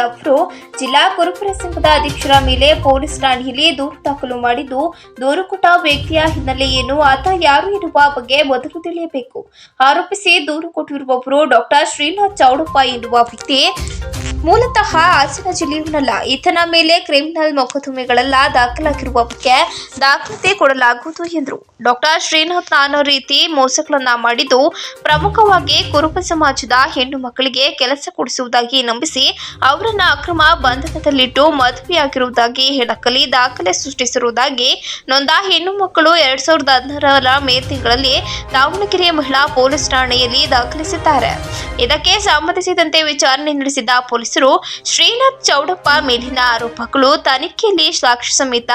ಅವರು ಜಿಲ್ಲಾ ಕುರುಪುರ ಸಂಘದ ಅಧ್ಯಕ್ಷರ ಮೇಲೆ ಪೊಲೀಸ್ ಠಾಣೆಯಲ್ಲಿ ದೂರು ದಾಖಲು ಮಾಡಿದ್ದು ದೂರು ಕೊಟ್ಟ ವ್ಯಕ್ತಿಯ ಏನು, ಆತ ಯಾರು ಇರುವ ಬಗ್ಗೆ ಮೊದಲು ತಿಳಿಯಬೇಕು. ಆರೋಪಿಸಿ ದೂರು ಕೊಟ್ಟಿರುವವರು ಡಾಕ್ಟರ್ ಶ್ರೀನಾಥ್ ಚೌಡಪ್ಪ ಎನ್ನುವ ವ್ಯಕ್ತಿ. ಮೂಲತಃ ಹಾಸನ ಜಿಲ್ಲೆಯವನಲ್ಲ ಈತನ ಮೇಲೆ ಕ್ರಿಮಿನಲ್ ಮೊಕದ್ದಮೆಗಳೆಲ್ಲ ದಾಖಲಾಗಿರುವ ಬಗ್ಗೆ ದಾಖಲಾತಿ ಕೊಡಲಾಗುವುದು ಎಂದರು. ಡಾಕ್ಟರ್ ಶ್ರೀನಾಥ್ ನಾನಾ ರೀತಿ ಮೋಸಗಳನ್ನ ಮಾಡಿದ್ದು ಪ್ರಮುಖವಾಗಿ ಕುರುಬ ಸಮಾಜದ ಹೆಣ್ಣು ಮಕ್ಕಳಿಗೆ ಕೆಲಸ ಕೊಡಿಸುವುದಾಗಿ ನಂಬಿಸಿ ಅವರನ್ನ ಅಕ್ರಮ ಬಂಧನದಲ್ಲಿಟ್ಟು ಮದುವೆಯಾಗಿರುವುದಾಗಿ ಹೇಳಕಲಿ ದಾಖಲೆ ಸೃಷ್ಟಿಸಿರುವುದಾಗಿ ನೊಂದ ಹೆಣ್ಣು ಮಕ್ಕಳು ಎರಡ್ ಸಾವಿರದ ಹದಿನಾರರ ಮೇ ತಿಂಗಳಲ್ಲಿ ದಾವಣಗೆರೆ ಮಹಿಳಾ ಪೊಲೀಸ್ ಠಾಣೆಯಲ್ಲಿ ದಾಖಲಿಸಿದ್ದಾರೆ. ಇದಕ್ಕೆ ಸಂಬಂಧಿಸಿದಂತೆ ವಿಚಾರಣೆ ನಡೆಸಿದ ಪೊಲೀಸರು ಶ್ರೀನಾಥ್ ಚೌಡಪ್ಪ ಮೇಲಿನ ಆರೋಪಗಳು ತನಿಖೆಯಲ್ಲಿ ಸಾಕ್ಷಿ ಸಮೇತ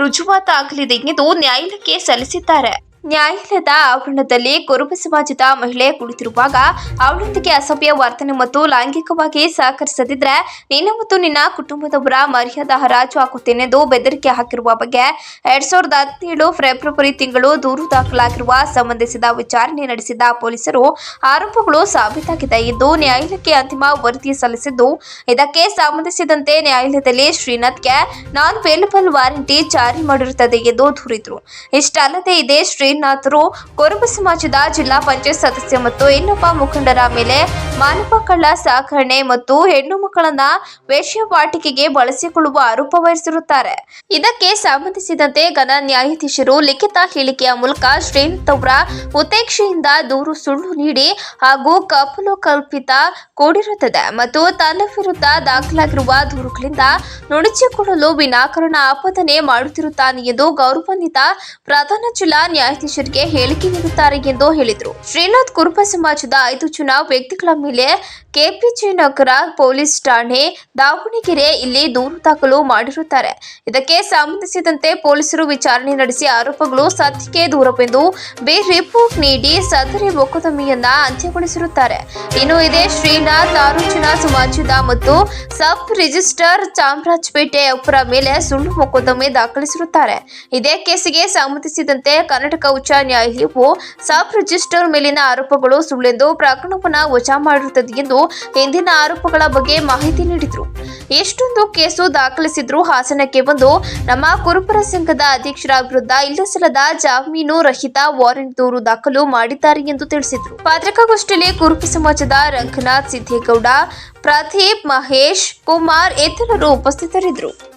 ರುಜುವಾತಾಗಲಿದೆ ಎಂದು ನ್ಯಾಯಾಲಯಕ್ಕೆ ಸಲ್ಲಿಸಿದ್ದಾರೆ. ನ್ಯಾಯಾಲಯದ ಆವರಣದಲ್ಲಿ ಕುರುಬ ಸಮಾಜದ ಮಹಿಳೆ ಕುಳಿತಿರುವಾಗ ಅವಳೊಂದಿಗೆ ಅಸಭ್ಯ ವರ್ತನೆ ಮತ್ತು ಲೈಂಗಿಕವಾಗಿ ಸಹಕರಿಸದಿದ್ರೆ ನೀನು ಮತ್ತು ನಿನ್ನ ಕುಟುಂಬದವರ ಮರ್ಯಾದ ಹರಾಜು ಹಾಕುತ್ತೇನೆಂದು ಬೆದರಿಕೆ ಹಾಕಿರುವ ಬಗ್ಗೆ ಎರಡ್ ಸಾವಿರದ ಹದಿನೇಳು ಫೆಬ್ರವರಿ ತಿಂಗಳು ದೂರು ದಾಖಲಾಗಿರುವ ಸಂಬಂಧಿಸಿದ ವಿಚಾರಣೆ ನಡೆಸಿದ ಪೊಲೀಸರು ಆರೋಪಗಳು ಸಾಬೀತಾಗಿದೆ ಎಂದು ನ್ಯಾಯಾಲಯಕ್ಕೆ ಅಂತಿಮ ವರದಿ ಸಲ್ಲಿಸಿದ್ದು, ಇದಕ್ಕೆ ಸಂಬಂಧಿಸಿದಂತೆ ನ್ಯಾಯಾಲಯದಲ್ಲಿ ಶ್ರೀನಾಥ್ಗೆ ನಾನ್ ವೇಲಬಲ್ ವಾರಂಟಿ ಜಾರಿ ಮಾಡಿರುತ್ತದೆ ಎಂದು ದೂರಿದರು. ಇಷ್ಟಲ್ಲದೆ ಇದೇ ಶ್ರೀನಾಥ್ರು ಕೊರಬ ಸಮಾಜದ ಜಿಲ್ಲಾ ಪಂಚಾಯತ್ ಸದಸ್ಯ ಮತ್ತು ಇನ್ನೊಬ್ಬ ಮುಖಂಡರ ಮೇಲೆ ಮಾನವ ಕಳ್ಳ ಸಾಕಣೆ ಮತ್ತು ಹೆಣ್ಣು ಮಕ್ಕಳನ್ನ ವೇಶ್ಯವಾಟಿಕೆಗೆ ಬಳಸಿಕೊಳ್ಳುವ ಆರೋಪ ವಹಿಸಿರುತ್ತಾರೆ ಇದಕ್ಕೆ ಸಂಬಂಧಿಸಿದಂತೆ ಘನ ನ್ಯಾಯಾಧೀಶರು ಲಿಖಿತ ಹೇಳಿಕೆಯ ಮೂಲಕ ಶ್ರೀನಾಥ್ ಅವರ ಉತ್ತೇಕ್ಷೆಯಿಂದ ದೂರು ಸುಳ್ಳು ನೀಡಿ ಹಾಗೂ ಕಪಲು ಕಲ್ಪಿತ ಕೂಡಿರುತ್ತದೆ ಮತ್ತು ತನ್ನ ವಿರುದ್ಧ ದಾಖಲಾಗಿರುವ ದೂರುಗಳಿಂದ ನುಣುಚಿಕೊಳ್ಳಲು ವಿನಾಕಾರಣ ಆಪಾದನೆ ಮಾಡುತ್ತಿರುತ್ತಾನೆ ಎಂದು ಗೌರವಾನ್ವಿತ ಪ್ರಧಾನ ಜಿಲ್ಲಾ ನ್ಯಾಯಾಧೀಶರಿಗೆ ಹೇಳಿಕೆ ನೀಡುತ್ತಾರೆ ಎಂದು ಹೇಳಿದರು. ಶ್ರೀನಾಥ್ ಕುರುಪ ಸಮಾಜದ ಐದು ಜನ ವ್ಯಕ್ತಿಗಳ ಮೇಲೆ ಕೆಪಿಜಿ ನಗರ ಪೊಲೀಸ್ ಠಾಣೆ ದಾವಣಗೆರೆ ಇಲ್ಲಿ ದೂರು ದಾಖಲು ಮಾಡಿರುತ್ತಾರೆ. ಇದಕ್ಕೆ ಸಂಬಂಧಿಸಿದಂತೆ ಪೊಲೀಸರು ವಿಚಾರಣೆ ನಡೆಸಿ ಆರೋಪಗಳು ಸತ್ಯಕ್ಕೆ ದೂರವೆಂದು ಬಿ ರಿಪೋರ್ಟ್ ನೀಡಿ ಸದರಿ ಮೊಕದ್ದಮೆಯನ್ನ ಅಂತ್ಯಗೊಳಿಸಿರುತ್ತಾರೆ. ಇನ್ನು ಇದೇ ಶ್ರೀನಾಥ್ ಆರು ಜನ ಸಮಾಜದ ಮತ್ತು ಸಬ್ ರಿಜಿಸ್ಟರ್ ಚಾಮರಾಜಪೇಟೆ ಅವರ ಮೇಲೆ ಸುಳ್ಳು ಮೊಕದ್ದಮೆ ದಾಖಲಿಸಿರುತ್ತಾರೆ. ಇದೇ ಕೇಸಿಗೆ ಸಂಬಂಧಿಸಿದಂತೆ ಕರ್ನಾಟಕ ಉಚ್ಚ ನ್ಯಾಯಾಲಯವು ಸಬ್ ರಿಜಿಸ್ಟರ್ ಮೇಲಿನ ಆರೋಪಗಳು ಸುಳ್ಳೆಂದು ಪ್ರಕರಣವನ್ನು ವಜಾ ಮಾಡಿರುತ್ತದೆ ಎಂದು ಹಿಂದಿನ ಆರೋಪಗಳ ಬಗ್ಗೆ ಮಾಹಿತಿ ನೀಡಿದರು. ಎಷ್ಟೊಂದು ಕೇಸು ದಾಖಲಿಸಿದ್ರು ಹಾಸನಕ್ಕೆ ಬಂದು ನಮ್ಮ ಕುರುಪರ ಸಂಘದ ಅಧ್ಯಕ್ಷರ ವಿರುದ್ಧ ಇಲ್ಲಸಲ್ಲದ ಜಾಮೀನು ರಹಿತ ವಾರೆಂಟ್ ದೂರು ದಾಖಲು ಮಾಡಿದ್ದಾರೆ ಎಂದು ತಿಳಿಸಿದರು. ಪತ್ರಿಕಾಗೋಷ್ಠಿಯಲ್ಲಿ ಕುರುಬ ಸಮಾಜದ ರಂಗನಾಥ್ ಸಿದ್ದೇಗೌಡ, ಪ್ರದೀಪ್ ಮಹೇಶ್ ಕುಮಾರ್, ಇತರರು ಉಪಸ್ಥಿತರಿದ್ದರು.